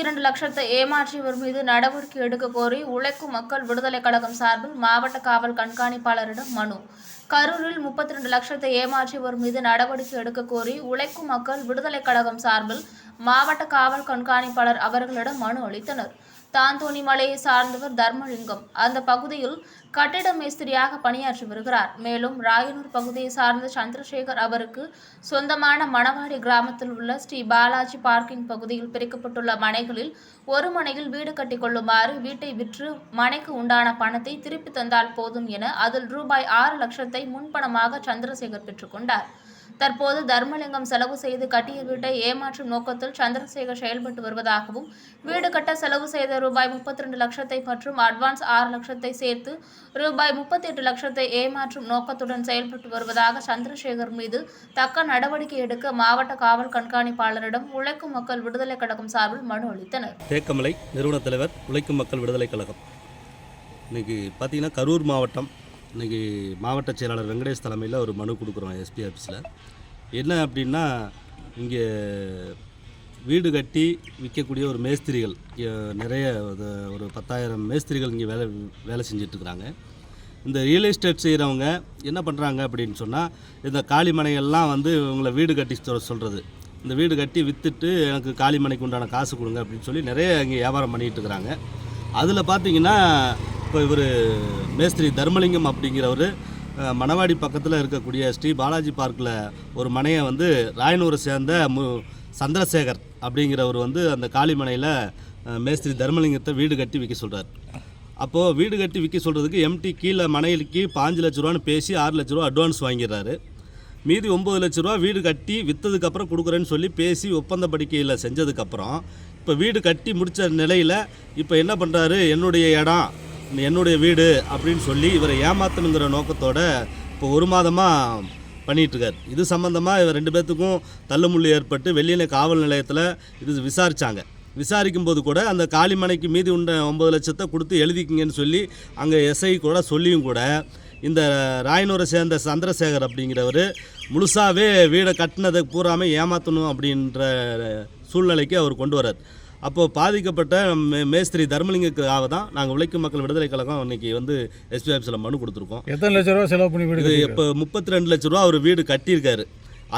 இரண்டு லட்சத்தை ஏமாற்றியவர் மீது நடவடிக்கை எடுக்க கோரி உழைக்கும் மக்கள் விடுதலை கழகம் சார்பில் மாவட்ட காவல் கண்காணிப்பாளரிடம் மனு. கரூரில் முப்பத்தி ரெண்டு லட்சத்தை ஏமாற்றியவர் மீது நடவடிக்கை எடுக்க கோரி உழைக்கும் மக்கள் விடுதலை கழகம் சார்பில் மாவட்ட காவல் கண்காணிப்பாளர் அவர்களிடம் மனு அளித்தனர். தாந்தோணி மலையை சார்ந்தவர் தர்மலிங்கம். அந்த பகுதியில் கட்டிட மேஸ்திரியாக பணியாற்றி வருகிறார். மேலும் ராயனூர் பகுதியை சார்ந்த சந்திரசேகர் அவருக்கு சொந்தமான மணவாடி கிராமத்தில் உள்ள ஸ்ரீ பாலாஜி பார்க்கிங் பகுதியில் பிரிக்கப்பட்டுள்ள மனைகளில் ஒரு மனையில் வீடு கட்டிக்கொள்ளுமாறு வீட்டை விற்று மனைக்கு உண்டான பணத்தை திருப்பி தந்தால் போதும் என அதில் ரூபாய் ஆறு லட்சத்தை முன்பணமாக சந்திரசேகர் பெற்றுக்கொண்டார் தற்போது தர்மலிங்கம் செலவு செய்து கட்டிய வீட்டை ஏமாற்றும் நோக்கத்தில் சந்திரசேகர் செயல்பட்டு வருவதாகவும் வீடு கட்ட செலவு செய்த ரூபாய் முப்பத்தி ரெண்டு லட்சத்தை மற்றும் அட்வான்ஸ் ஆறு லட்சத்தை சேர்த்து ரூபாய் முப்பத்தி எட்டு லட்சத்தை ஏமாற்றும் நோக்கத்துடன் செயல்பட்டு வருவதாக சந்திரசேகர் மீது தக்க நடவடிக்கை எடுக்க மாவட்ட காவல் கண்காணிப்பாளரிடம் உழைக்கும் மக்கள் விடுதலை கழகம் சார்பில் மனு அளித்தனர். தேக்கமலை நிறுவன தலைவர் உழைக்கும் மக்கள் விடுதலை கழகம். இன்னைக்கு பார்த்தீங்கன்னா கரூர் மாவட்டம் இன்றைக்கி மாவட்ட செயலாளர் வெங்கடேஷ் தலைமையில் ஒரு மனு கொடுக்குறோம் எஸ்பி ஆஃபீஸில் என்ன அப்படின்னா இங்கே வீடு கட்டி விற்கக்கூடிய ஒரு மேஸ்திரிகள் நிறைய ஒரு- ஒரு பத்தாயிரம் மேஸ்திரிகள் இங்கே வேலை வேலை செஞ்சிட்ருக்குறாங்க. இந்த ரியல் எஸ்டேட் செய்கிறவங்க என்ன பண்ணுறாங்க அப்படின்னு சொன்னால் இந்த காளிமனைகள்லாம் வந்து இவங்களை வீடு கட்டி சொல்கிறது இந்த வீடு கட்டி விற்றுட்டு எனக்கு காளிமனைக்கு உண்டான காசு கொடுங்க அப்படின்னு சொல்லி நிறைய இங்கே வியாபாரம் பண்ணிகிட்டு இருக்கிறாங்க அதில் பார்த்தீங்கன்னா இப்போ இவர் மேஸ்திரி தர்மலிங்கம் அப்படிங்கிறவர் மணவாடி பக்கத்தில் இருக்கக்கூடிய ஸ்ரீ பாலாஜி பார்க்கில் ஒரு மனையை வந்து ராயனூரை சேர்ந்த மு சந்திரசேகர் அப்படிங்கிறவர் வந்து அந்த காளிமனையில் மேஸ்திரி தர்மலிங்கத்தை வீடு கட்டி விற்க சொல்கிறார் அப்போது வீடு கட்டி விற்க சொல்கிறதுக்கு எம்டி கீழே மனைக்கு பாஞ்சு லட்ச ரூபான்னு பேசி ஆறு லட்ச ரூபா அட்வான்ஸ் வாங்கிடுறாரு. மீதி ஒம்பது லட்ச ரூபா வீடு கட்டி விற்றதுக்கப்புறம் கொடுக்குறேன்னு சொல்லி பேசி ஒப்பந்த படிக்கையில் செஞ்சதுக்கப்புறம் இப்போ வீடு கட்டி முடித்த நிலையில் இப்போ என்ன பண்ணுறாரு என்னுடைய இடம் என்னுடைய வீடு அப்படின்னு சொல்லி இவரை ஏமாத்தணுங்கிற நோக்கத்தோட இப்போ ஒரு மாதமாக பண்ணிகிட்ருக்கார் இது சம்மந்தமாக இவர் ரெண்டு பேர்த்துக்கும் தள்ளுமுள்ளு ஏற்பட்டு வெளியில காவல் நிலையத்தில் இது விசாரித்தாங்க விசாரிக்கும் போது கூட அந்த காளிமனைக்கு மீதி உண்ட ஒம்பது லட்சத்தை கொடுத்து எழுதிக்கிங்கன்னு சொல்லி அங்கே எஸ்ஐ கூட சொல்லியும் கூட இந்த ராயனூரை சேர்ந்த சந்திரசேகர் அப்படிங்கிறவர் முழுசாகவே வீடை கட்டினதை பூராமல் ஏமாற்றணும் அப்படின்ற சூழ்நிலைக்கு அவர் கொண்டு வரார் அப்போது பாதிக்கப்பட்ட மே மேஸ்திரி தர்மலிங்கத்துக்காக தான் நாங்கள் உழைக்கும் மக்கள் விடுதலை கழகம் இன்னைக்கு வந்து எஸ்பி ஆஃபீஸில் மனு கொடுத்துருக்கோம் எத்தனை லட்ச ரூபா செலவு பண்ணி வீடு இது கட்டியிருக்காரு? இப்போ முப்பத்தி ரெண்டு லட்ச ரூபா அவர் வீடு கட்டியிருக்காரு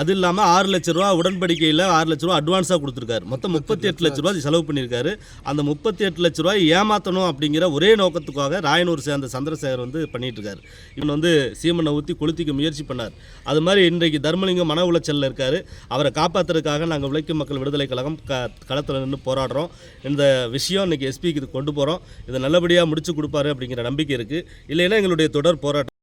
அது இல்லாமல் ஆறு லட்ச ரூபா உடன்படிக்கையில் ஆறு லட்ச ரூபா அட்வான்ஸாக கொடுத்துருக்காரு. மொத்தம் முப்பத்தி எட்டு லட்ச ரூபா செலவு பண்ணியிருக்காரு. அந்த முப்பத்தி எட்டு லட்ச ரூபாய் ஏமாற்றணும் அப்படிங்கிற ஒரே நோக்கத்துக்காக ராயனூர் சேர்ந்த சந்திரசேகர் வந்து பண்ணிட்டு இருக்காரு இவன் வந்து சீமனை ஊற்றி கொளுத்திக்க முயற்சி பண்ணார். அது மாதிரி இன்றைக்கு தர்மலிங்கம் மன உளைச்சலில் இருக்கார். அவரை காப்பாற்றுறதுக்காக நாங்கள் உழைக்கும் மக்கள் விடுதலை கழகம் க களத்தில் நின்று போராடுறோம். இந்த விஷயம் இன்றைக்கி எஸ்பிக்கு இது கொண்டு போகிறோம் இதை நல்லபடியாக முடிச்சு கொடுப்பாரு அப்படிங்கிற நம்பிக்கை இருக்குது இல்லைன்னா எங்களுடைய தொடர் போராட்டம்